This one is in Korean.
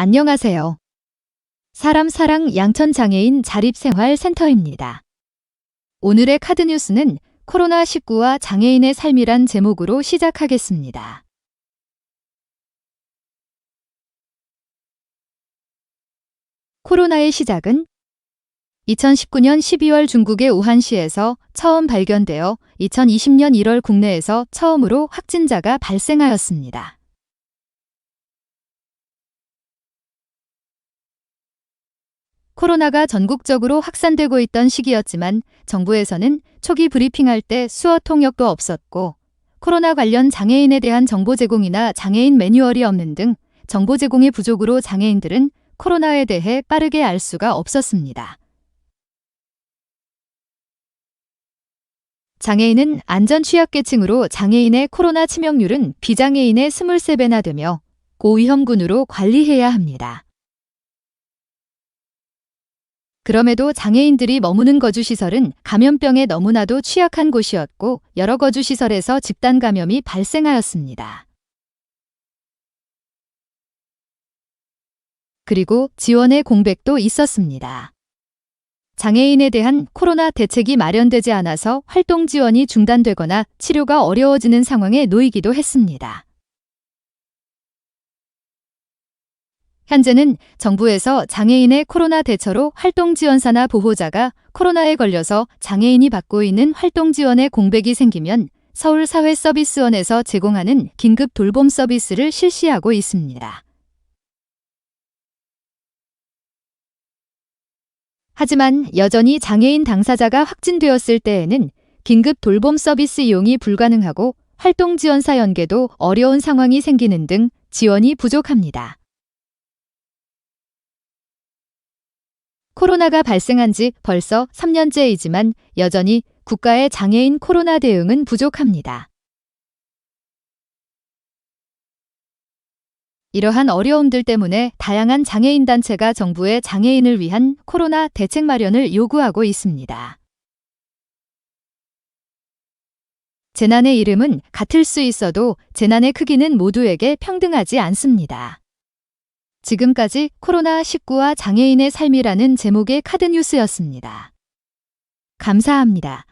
안녕하세요. 사람 사랑 양천 장애인 자립생활 센터입니다. 오늘의 카드 뉴스는 코로나19와 장애인의 삶이란 제목으로 시작하겠습니다. 코로나의 시작은 2019년 12월 중국의 우한시에서 처음 발견되어 2020년 1월 국내에서 처음으로 확진자가 발생하였습니다. 코로나가 전국적으로 확산되고 있던 시기였지만 정부에서는 초기 브리핑할 때 수어 통역도 없었고 코로나 관련 장애인에 대한 정보 제공이나 장애인 매뉴얼이 없는 등 정보 제공의 부족으로 장애인들은 코로나에 대해 빠르게 알 수가 없었습니다. 장애인은 안전 취약계층으로 장애인의 코로나 치명률은 비장애인의 23배나 되며 고위험군으로 관리해야 합니다. 그럼에도 장애인들이 머무는 거주시설은 감염병에 너무나도 취약한 곳이었고 여러 거주시설에서 집단 감염이 발생하였습니다. 그리고 지원의 공백도 있었습니다. 장애인에 대한 코로나 대책이 마련되지 않아서 활동 지원이 중단되거나 치료가 어려워지는 상황에 놓이기도 했습니다. 현재는 정부에서 장애인의 코로나 대처로 활동 지원사나 보호자가 코로나에 걸려서 장애인이 받고 있는 활동 지원에 공백이 생기면 서울사회서비스원에서 제공하는 긴급 돌봄 서비스를 실시하고 있습니다. 하지만 여전히 장애인 당사자가 확진되었을 때에는 긴급 돌봄 서비스 이용이 불가능하고 활동 지원사 연계도 어려운 상황이 생기는 등 지원이 부족합니다. 코로나가 발생한 지 벌써 3년째이지만 여전히 국가의 장애인 코로나 대응은 부족합니다. 이러한 어려움들 때문에 다양한 장애인 단체가 정부의 장애인을 위한 코로나 대책 마련을 요구하고 있습니다. 재난의 이름은 같을 수 있어도 재난의 크기는 모두에게 평등하지 않습니다. 지금까지 코로나19와 장애인의 삶이라는 제목의 카드 뉴스였습니다. 감사합니다.